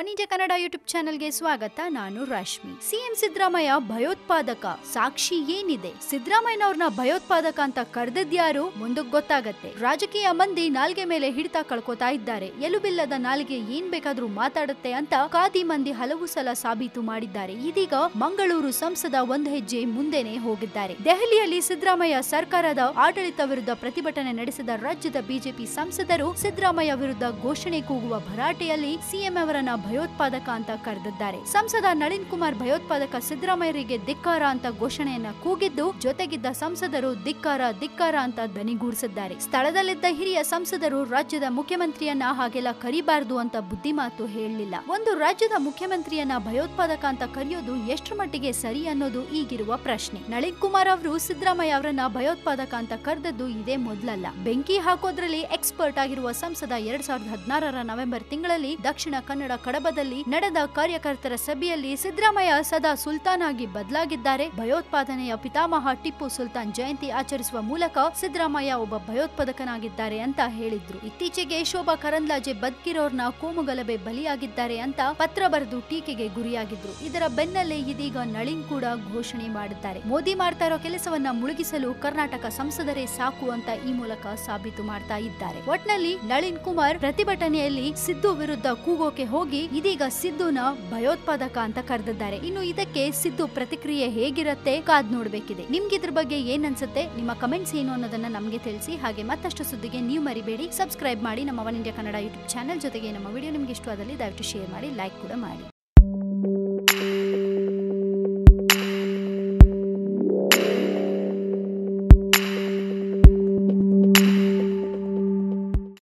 India Kannada YouTube ಚಾನೆಲ್ಗೆ ಸ್ವಾಗತ. ನಾನು ರಶ್ಮಿ. ಸಿಎಂ ಸಿದ್ದರಾಮಯ್ಯ ಭಯೋತ್ಪಾದಕ. ಸಾಕ್ಷಿ ಏನಿದೆ? ಸಿದ್ದರಾಮಯ್ಯನವ್ರನ್ನ ಭಯೋತ್ಪಾದಕ ಅಂತ ಕರೆದಿದ್ಯಾರು ಮುಂದಕ್ಕೆ ಗೊತ್ತಾಗತ್ತೆ. ರಾಜಕೀಯ ಮಂದಿ ನಾಲ್ಗೆ ಮೇಲೆ ಹಿಡಿತ ಕಳ್ಕೊತಾ ಇದ್ದಾರೆ. ಎಲುಬಿಲ್ಲದ ನಾಲ್ಗೆ ಏನ್ ಬೇಕಾದ್ರೂ ಮಾತಾಡುತ್ತೆ ಅಂತ ಖಾದಿ ಮಂದಿ ಹಲವು ಸಲ ಸಾಬೀತು ಮಾಡಿದ್ದಾರೆ. ಇದೀಗ ಮಂಗಳೂರು ಸಂಸದ ಒಂದು ಹೆಜ್ಜೆ ಮುಂದೆನೆ ಹೋಗಿದ್ದಾರೆ. ದೆಹಲಿಯಲ್ಲಿ ಸಿದ್ದರಾಮಯ್ಯ ಸರ್ಕಾರದ ಆಡಳಿತ ವಿರುದ್ಧ ಪ್ರತಿಭಟನೆ ನಡೆಸಿದ ರಾಜ್ಯದ ಬಿಜೆಪಿ ಸಂಸದರು ಸಿದ್ದರಾಮಯ್ಯ ವಿರುದ್ಧ ಘೋಷಣೆ ಕೂಗುವ ಭರಾಟೆಯಲ್ಲಿ ಸಿಎಂ ಅವರನ್ನ ಭಯೋತ್ಪಾದಕ ಅಂತ ಕರೆದಿದ್ದಾರೆ. ಸಂಸದ ನಳಿನ್ ಕುಮಾರ್ ಭಯೋತ್ಪಾದಕ ಸಿದ್ದರಾಮಯ್ಯರಿಗೆ ಧಿಕ್ಕಾರ ಅಂತ ಘೋಷಣೆಯನ್ನ ಕೂಗಿದ್ದು, ಜೊತೆಗಿದ್ದ ಸಂಸದರು ಧಿಕ್ಕಾರ ಧಿಕ್ಕಾರ ಅಂತ ದನಿಗೂಡಿಸಿದ್ದಾರೆ. ಸ್ಥಳದಲ್ಲಿದ್ದ ಹಿರಿಯ ಸಂಸದರು ರಾಜ್ಯದ ಮುಖ್ಯಮಂತ್ರಿಯನ್ನ ಹಾಗೆಲ್ಲ ಕರಿಬಾರದು ಅಂತ ಬುದ್ಧಿಮಾತು ಹೇಳಲಿಲ್ಲ. ಒಂದು ರಾಜ್ಯದ ಮುಖ್ಯಮಂತ್ರಿಯನ್ನ ಭಯೋತ್ಪಾದಕ ಅಂತ ಕರೆಯೋದು ಎಷ್ಟು ಮಟ್ಟಿಗೆ ಸರಿ ಅನ್ನೋದು ಈಗಿರುವ ಪ್ರಶ್ನೆ. ನಳಿನ್ ಕುಮಾರ್ ಅವರು ಸಿದ್ದರಾಮಯ್ಯ ಅವರನ್ನ ಭಯೋತ್ಪಾದಕ ಅಂತ ಕರೆದದ್ದು ಇದೇ ಮೊದಲಲ್ಲ. ಬೆಂಕಿ ಹಾಕೋದ್ರಲ್ಲಿ ಎಕ್ಸ್ಪರ್ಟ್ ಆಗಿರುವ ಸಂಸದ ಎರಡ್ ಸಾವಿರದ ಹದಿನಾರರ ನವೆಂಬರ್ ತಿಂಗಳಲ್ಲಿ ದಕ್ಷಿಣ ಕನ್ನಡ ಕಡಬದಲ್ಲಿ ನಡೆದ ಕಾರ್ಯಕರ್ತರ ಸಭೆಯಲ್ಲಿ ಸಿದ್ದರಾಮಯ್ಯ ಸದಾ ಸುಲ್ತಾನ್ ಆಗಿ ಬದಲಾಗಿದ್ದಾರೆ. ಭಯೋತ್ಪಾದನೆಯ ಪಿತಾಮಹ ಟಿಪ್ಪು ಸುಲ್ತಾನ್ ಜಯಂತಿ ಆಚರಿಸುವ ಮೂಲಕ ಸಿದ್ದರಾಮಯ್ಯ ಒಬ್ಬ ಭಯೋತ್ಪಾದಕನಾಗಿದ್ದಾರೆ ಅಂತ ಹೇಳಿದ್ರು. ಇತ್ತೀಚೆಗೆ ಶೋಭಾ ಕರಂದ್ಲಾಜೆ ಬದ್ಕಿರೋರ್ನ ಕೋಮುಗಲಭೆ ಬಲಿಯಾಗಿದ್ದಾರೆ ಅಂತ ಪತ್ರ ಬರೆದು ಟೀಕೆಗೆ ಗುರಿಯಾಗಿದ್ರು. ಇದರ ಬೆನ್ನಲ್ಲೇ ಇದೀಗ ನಳಿನ್ ಕೂಡ ಘೋಷಣೆ ಮಾಡಿದ್ದಾರೆ. ಮೋದಿ ಮಾಡ್ತಾ ಇರೋ ಕೆಲಸವನ್ನ ಮುಳುಗಿಸಲು ಕರ್ನಾಟಕ ಸಂಸದರೇ ಸಾಕು ಅಂತ ಈ ಮೂಲಕ ಸಾಬೀತು ಮಾಡ್ತಾ ಇದ್ದಾರೆ. ಒಟ್ನಲ್ಲಿ ನಳಿನ್ ಕುಮಾರ್ ಪ್ರತಿಭಟನೆಯಲ್ಲಿ ಸಿದ್ದು ವಿರುದ್ಧ ಕೂಗೋಕೆ ಹೋಗಿ ಇದೀಗ ಸಿದ್ದುನ ಭಯೋತ್ಪಾದಕ ಅಂತ ಕರೆದಿದ್ದಾರೆ. ಇನ್ನು ಇದಕ್ಕೆ ಸಿದ್ದು ಪ್ರತಿಕ್ರಿಯೆ ಹೇಗಿರುತ್ತೆ ಕಾದ್ ನೋಡ್ಬೇಕಿದೆ. ನಿಮ್ಗೆ ಇದ್ರ ಬಗ್ಗೆ ಏನ್ ಅನ್ಸುತ್ತೆ ನಿಮ್ಮ ಕಮೆಂಟ್ಸ್ ಏನು ಅನ್ನೋದನ್ನ ನಮಗೆ ತಿಳಿಸಿ. ಹಾಗೆ ಮತ್ತಷ್ಟು ಸುದ್ದಿಗೆ ನೀವು ಮರಿಬೇಡಿ. ಸಬ್ಸ್ಕ್ರೈಬ್ ಮಾಡಿ ನಮ್ಮ One India Kannada YouTube channel ಜೊತೆಗೆ ನಮ್ಮ ವಿಡಿಯೋ ನಿಮ್ಗೆ ಇಷ್ಟವಾದಲ್ಲಿ ದಯವಿಟ್ಟು ಶೇರ್ ಮಾಡಿ, ಲೈಕ್ ಕೂಡ ಮಾಡಿ.